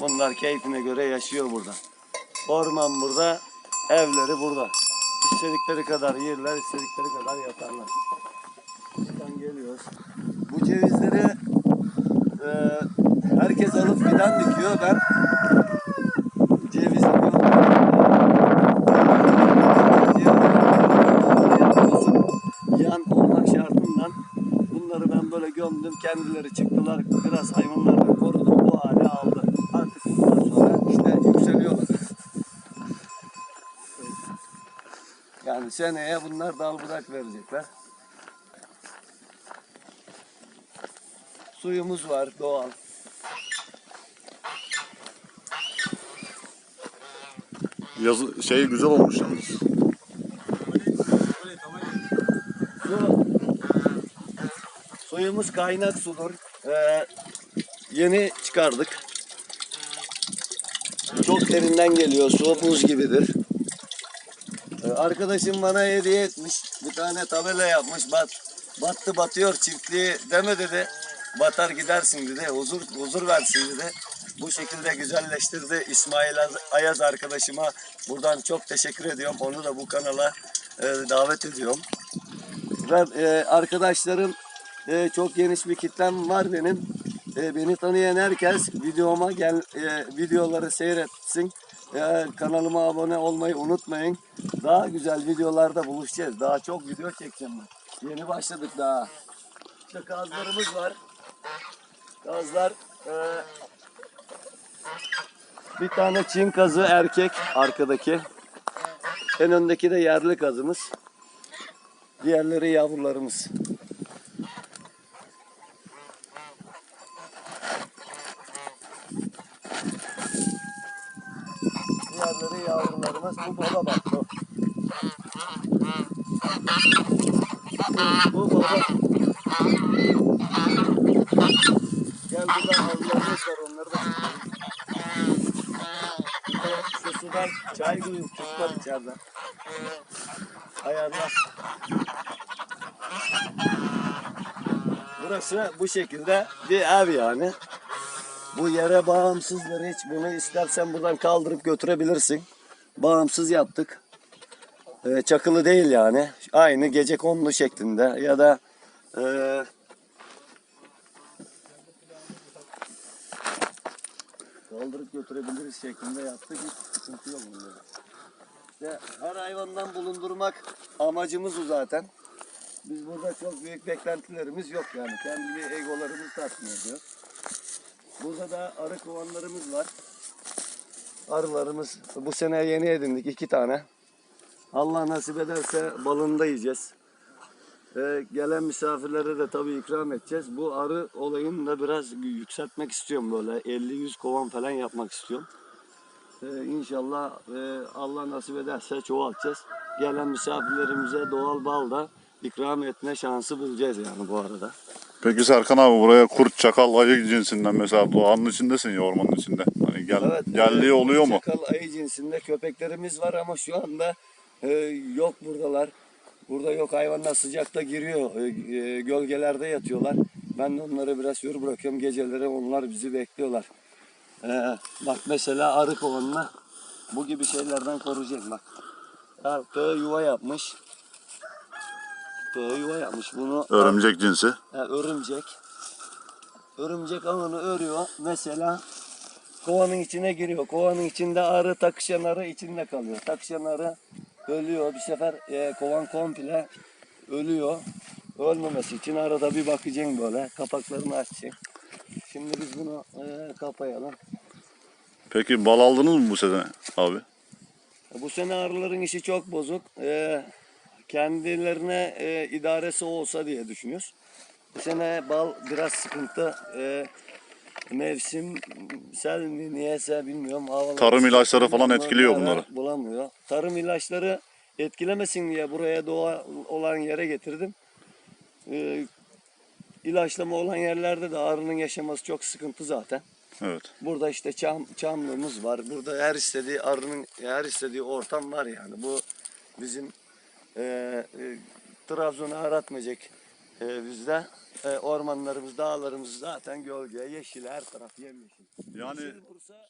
Bunlar keyfine göre yaşıyor burada. Orman burada, evleri burada. İstedikleri kadar yerler, istedikleri kadar yatarlar. Buradan geliyoruz. Bu cevizleri e, herkes alıp fidan dikiyor. Ben ceviz yan olmak şartından bunları ben böyle gömdüm. Kendileri çıktılar. Biraz hayvanlardan seneye bunlar dal budak verecekler. Suyumuz var doğal. Yazı şey güzel olmuş yalnız. Su, suyumuz kaynak sudur. Ee, yeni çıkardık. Çok derinden geliyor. Su buz gibidir. Arkadaşım bana hediye etmiş. Bir tane tabela yapmış. Bat, battı batıyor çiftliği deme dedi. Batar gidersin dedi. Huzur, huzur versin dedi. Bu şekilde güzelleştirdi İsmail Az- Ayaz arkadaşıma. Buradan çok teşekkür ediyorum. Onu da bu kanala e, davet ediyorum. Ve e, arkadaşlarım e, çok geniş bir kitlem var benim. E, beni tanıyan herkes videoma gel e, videoları seyretsin. Kanalıma abone olmayı unutmayın. Daha güzel videolarda buluşacağız. Daha çok video çekeceğim ben. Yeni başladık daha. İşte kazlarımız var. Kazlar e, bir tane Çin kazı erkek arkadaki. En öndeki de yerli kazımız. Diğerleri yavrularımız. Diğerleri yavrularımız. Bu baba bak bu. Bu baba. Gel burada avlularımız var onları da. Şu sudan çay koyun tutlar içeriden. Ayarla. Burası bu şekilde bir ev yani. Bu yere bağımsızdır hiç. Bunu istersen buradan kaldırıp götürebilirsin. Bağımsız yaptık. Ee, çakılı değil yani. Aynı gece konulu şeklinde ya da e, kaldırıp götürebiliriz şeklinde yaptık. Hiç sıkıntı yok bunda. İşte her hayvandan bulundurmak amacımız o zaten. Biz burada çok büyük beklentilerimiz yok yani. Kendi egolarımız tatmin ediyor. Burada da arı kovanlarımız var. Arılarımız bu sene yeni edindik iki tane. Allah nasip ederse balını da yiyeceğiz. Ee, gelen misafirlere de tabii ikram edeceğiz. Bu arı olayını da biraz yükseltmek istiyorum böyle. 50-100 kovan falan yapmak istiyorum. Ee, inşallah e, Allah nasip ederse çoğaltacağız. Gelen misafirlerimize doğal bal da ikram etme şansı bulacağız yani bu arada. Peki Serkan abi buraya kurt, çakal, ayı cinsinden mesela doğanın içindesin ya ormanın içinde. Hani gel, geldiği e, oluyor mu? Çakal ayı cinsinde köpeklerimiz var ama şu anda e, yok buradalar. Burada yok hayvanlar sıcakta giriyor. E, e, gölgelerde yatıyorlar. Ben de onlara biraz yürü bırakıyorum. Geceleri onlar bizi bekliyorlar. E, bak mesela arı kovanına bu gibi şeylerden koruyacak bak. Tığ yuva yapmış. Tığ yuva yapmış. Bunu Örümcek cinsi. Ha, örümcek. Örümcek ağını örüyor. Mesela kovanın içine giriyor. Kovanın içinde arı takışan arı içinde kalıyor. Takışan arı ölüyor. Bir sefer e, kovan komple ölüyor. Ölmemesi için arada bir bakacaksın böyle. Kapaklarını açacaksın. Şimdi biz bunu e, kapayalım. Peki bal aldınız mı bu sene abi? Bu sene arıların işi çok bozuk. Ee, kendilerine e, idaresi olsa diye düşünüyoruz. Bu sene bal biraz sıkıntı. Ee, mevsimsel mi niyeyse bilmiyorum. Havalar Tarım ilaçları falan etkiliyor bunları. Bulamıyor. Tarım ilaçları etkilemesin diye buraya doğa olan yere getirdim. Ee, ilaçlama olan yerlerde de arının yaşaması çok sıkıntı zaten. Evet. Burada işte çam çamlığımız var. Burada her istediği arının her istediği ortam var yani. Bu bizim e, e, Trabzon'u aratmayacak Ee, bizde e, ormanlarımız, dağlarımız zaten gölge, yeşil, her taraf yemyeşil. Yani Yeşil Bursa